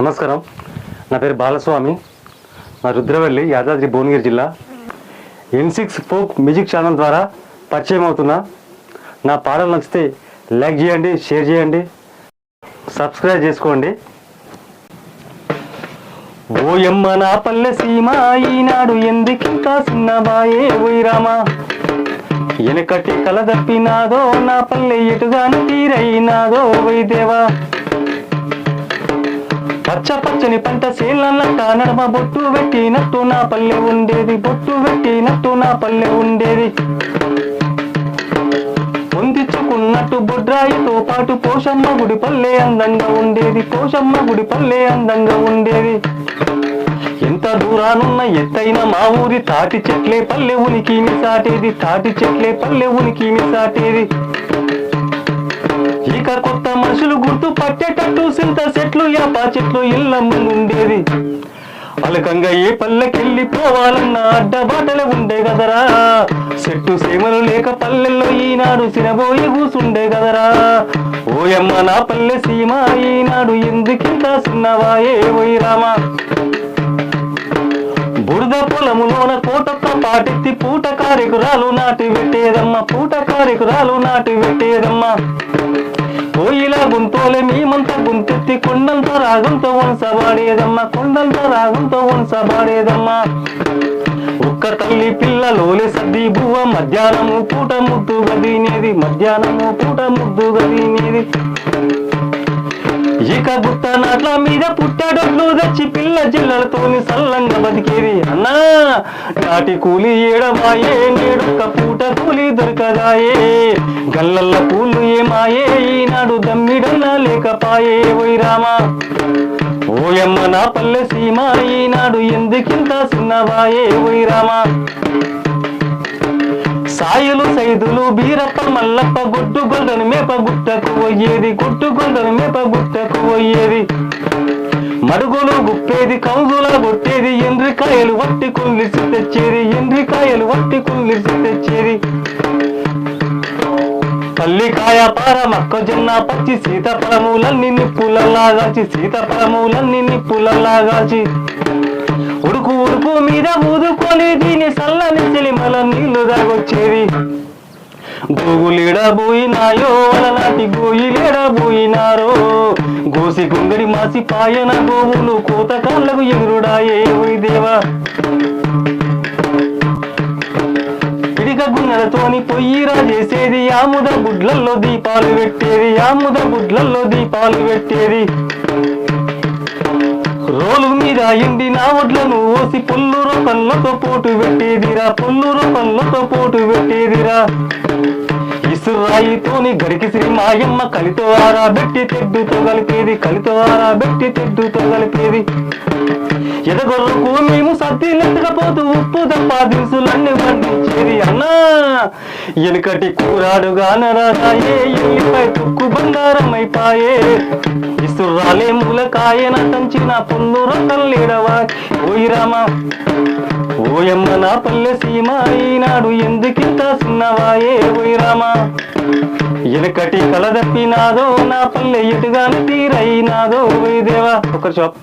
నమస్కారం. నా పేరు బాలస్వామి. నా రుద్రవల్లి యాదాద్రి భువనగిరి జిల్లా. N six folk music channel ద్వారా పరిచయం అవుతున్నా నా పాటలు నచ్చితే లైక్ చేయండి షేర్ చేయండి సబ్స్క్రైబ్ చేసుకోండి. ఓయమ్మ నా పల్లె సీమ ఈనాడు ఎందుకింకా ఓయ్ రామా? వెనకటి కల తప్పినాదో నా పల్లె ఎటుగాను తీరైనాదో వైదేవా పచ్చ పచ్చని పంట సేలన్నట్ట నడమ బొట్టు పెట్టినట్టు నా పల్లె ఉండేది బొట్టు పెట్టినట్టు నా పల్లె ఉండేది. పొందించుకున్నట్టు బొడ్రాయితో పాటు పోషమ్మ గుడి పల్లె అందంగా ఉండేది పోషమ్మ గుడి పల్లె అందంగా ఉండేది. దూరానున్న ఎత్తైన మా ఊరి తాటి చెట్లే పల్లె ఉనికిని సాటేది తాటి చెట్లే పల్లె ఉనికిని సాటేది ఇక కొత్త మనుషులు గుర్తు పట్టేటట్టు సింత చెట్లు యాప చెట్లు ఇళ్ళ ఉండేది అలకంగా ఏ పల్లెకెళ్ళి పోవాలన్న అడ్డబాటలే ఉండే కదరా. చెట్టు సీమలు లేక పల్లెల్లో ఈనాడు సినబోయి కూసుండే కదరా. ఓయమ్మ నా పల్లె సీమ ఈనాడు ఎందుకింత సున్నవాయే ఓయి రామా. పాటెత్తి పూట కారికురాలు నాటి పెట్టేదమ్మ పూట కారికురాలు నాటి పెట్టేదమ్మ. కోయిల గుంతోలే మేమంత గుంతెత్తి కొండంత రాగంతో వనసబాడేదమ్మ కొండంత రాగంతో వనసబాడేదమ్మ ఒక్క తల్లి పిల్లలోలే సర్ది బువ్వ మధ్యాహ్నము పూట ముద్దుగా తినేది మధ్యాహ్నము పూట ముద్దుగా తినేది ఇక గుట్ట నాట్ల మీద పుట్టాడొడ్లు తెచ్చి పిల్ల జిల్లలతోని సల్లంగా బతికేది అన్నా. నాటి కూలి ఏడమాయే నేడొక్క పూట కూలి దొరకదాయే. గల్లల్ల పూలు ఏమాయే ఈనాడు దమ్మిడల్లా లేకపాయే. ఓయ్ రామా ఓయమ్మ నా పల్లె సీమ ఈనాడు ఎందుకింత చిన్నవాయే? ఓయ్ రామా సాయులు సైదులు బీరప్ప మల్లప్ప గుడ్డు గొడ్డను మేప గుట్టకు పోయేది గుడ్డు గొడ్డను మేప గుట్టకు పోయేది. మడుగులు గుప్పేది కౌగుల కొట్టేది ఎండ్రికాయలు వట్టి కుల్లిసి తెచ్చేది ఎండ్రికాయలు వట్టి కుల్లిసి తెచ్చేది. పల్లికాయ పార మొక్కజొన్న పచ్చి సీతఫలములన్నీ నిప్పులలాగాచి సీతఫలములన్నీ నిప్పులలాగాచి ఉడుకు ఉడుకు మీద ఊదుకొని దీని సల్లని సిలిమల నీళ్ళు దాగొచ్చేవి. గోగులేడా పోయినాయో అలనాటి గోయిలేడా పోయినారో గోసి గుంగడి మాసి పాయన గోవులు కోత కాళ్ళకు ఎగురుడాయే దేవా. గున్నెలతోని పొయ్యిరా చేసేది ఆముద గుడ్లల్లో దీపాలు పెట్టేది ఆముద గుడ్లల్లో దీపాలు పెట్టేది. రోలు మీద ఎండి నా ఒడ్లను ఓసి పుల్లు రూపంలతో పోటు పెట్టేదిరా పుల్లు రూపంలతో పోటు పెట్టేదిరా. ఇసురాయితోని గడికి శ్రీ మాయమ్మ కలితో ఆరా పెట్టి తెడ్డుతో కలిపేది కలితో ఆరా పెట్టి తెడ్డుతో కలిపేది ఎదగొర్రకు మేము సర్ది నెత్తకపోతూ ఉప్పు తప్ప దినుసులన్నీ పండించేది. అన్నా ఎనుకటి కూరాడుగా నరాయే ఎల్లిపై తుక్కు బంగారం సుర్రాలే ఇసురాలే మూలకాయన తంచిన పుల్లు రొక్కలేడవా ఓయి రామా ఓయమ్మ నా పల్లె సీమ ఈనాడు ఎందుకింత సున్నవాయే ఓయి రామా వెనకటి కలదప్పినాదో నా పల్లె ఎటుగాని తీరైనాదో? ఓయ్ దేవా ఒక షాప్